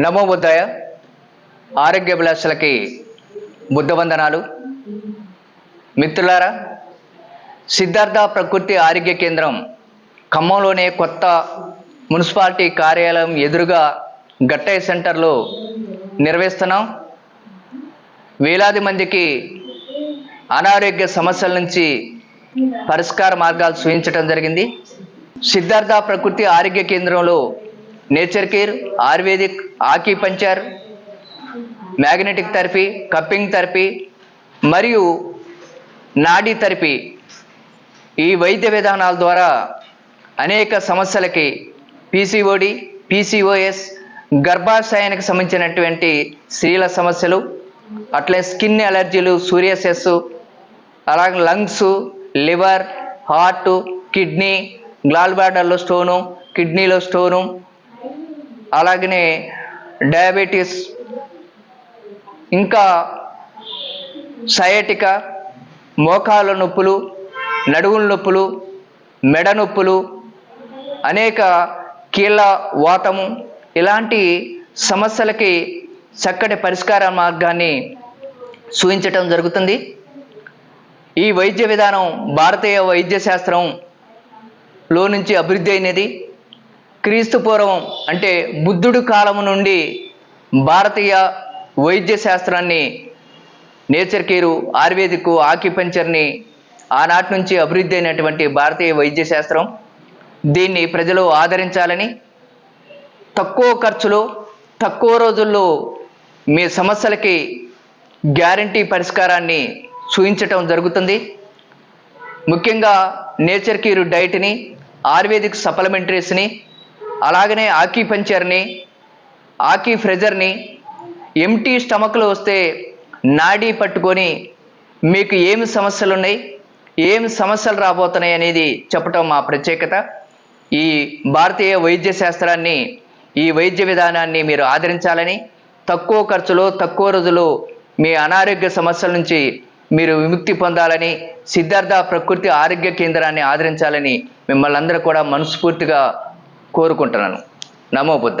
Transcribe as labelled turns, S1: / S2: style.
S1: నమో బుద్ధాయ ఆరోగ్య విలాసులకి బుద్ధవందనాలు. మిత్రులారా సిద్ధార్థ ప్రకృతి ఆరోగ్య కేంద్రం ఖమ్మంలోనే కొత్త మున్సిపాలిటీ కార్యాలయం ఎదురుగా గట్టయ్య సెంటర్లో నిర్వహిస్తున్నాం. వేలాది మందికి అనారోగ్య సమస్యల నుంచి పరిష్కార మార్గాలు చూపించడం జరిగింది. సిద్ధార్థ ప్రకృతి ఆరోగ్య కేంద్రంలో nature care ayurvedic acupuncture magnetic therapy cupping therapy మరియు నాడీ థెరపీ ఈ వైద్య విధానాల ద్వారా అనేక సమస్యలకి పీసీఓడి పీసీఓఎస్ గర్భాశయానికి సంబంధించినటువంటి స్త్రీల సమస్యలు అట్లే స్కిన్ అలర్జీలు సూరియసెస్ అలాగే lungs liver heart kidney gall బ్లాడర్లో stone కిడ్నీలో స్టోను అలాగనే డయాబెటీస్ ఇంకా సయటిక మోకాల నొప్పులు నడువుల నొప్పులు మెడ నొప్పులు అనేక కీళ్ళ వాతము ఇలాంటి సమస్యలకి చక్కటి పరిష్కార మార్గాన్ని సూచించటం జరుగుతుంది. ఈ వైద్య విధానం భారతీయ వైద్య శాస్త్రంలో నుంచి అభివృద్ధి అయినది. క్రీస్తు పూర్వం అంటే బుద్ధుడు కాలం నుండి భారతీయ వైద్య శాస్త్రాన్ని నేచర్ కేరు ఆయుర్వేదిక్ ఆక్యుపెంచర్ని ఆనాటి నుంచి అభివృద్ధి అయినటువంటి భారతీయ వైద్య శాస్త్రం దీన్ని ప్రజలు ఆదరించాలని తక్కువ ఖర్చులో తక్కువ రోజుల్లో మీ సమస్యలకి గ్యారంటీ పరిష్కారాన్ని చూపించటం జరుగుతుంది. ముఖ్యంగా నేచర్ కీరు డైట్ని ఆయుర్వేదిక్ సప్లిమెంటరీస్ని అలాగనే ఆకీపంచర్ని ఆకీ ఫ్రెజర్ని ఎంటీ స్టమక్లో వస్తే నాడీ పట్టుకొని మీకు ఏమి సమస్యలు ఉన్నాయి ఏమి సమస్యలు రాబోతున్నాయి అనేది చెప్పటం మా ప్రత్యేకత. ఈ భారతీయ వైద్య శాస్త్రాన్ని ఈ వైద్య విధానాన్ని మీరు ఆదరించాలని తక్కువ ఖర్చులో తక్కువ రోజులో మీ అనారోగ్య సమస్యల నుంచి మీరు విముక్తి పొందాలని సిద్ధార్థ ప్రకృతి ఆరోగ్య కేంద్రాన్ని ఆదరించాలని మిమ్మల్ని అందరూ కూడా మనస్ఫూర్తిగా కోరుకుంటున్నాను. నమో బుద్ధ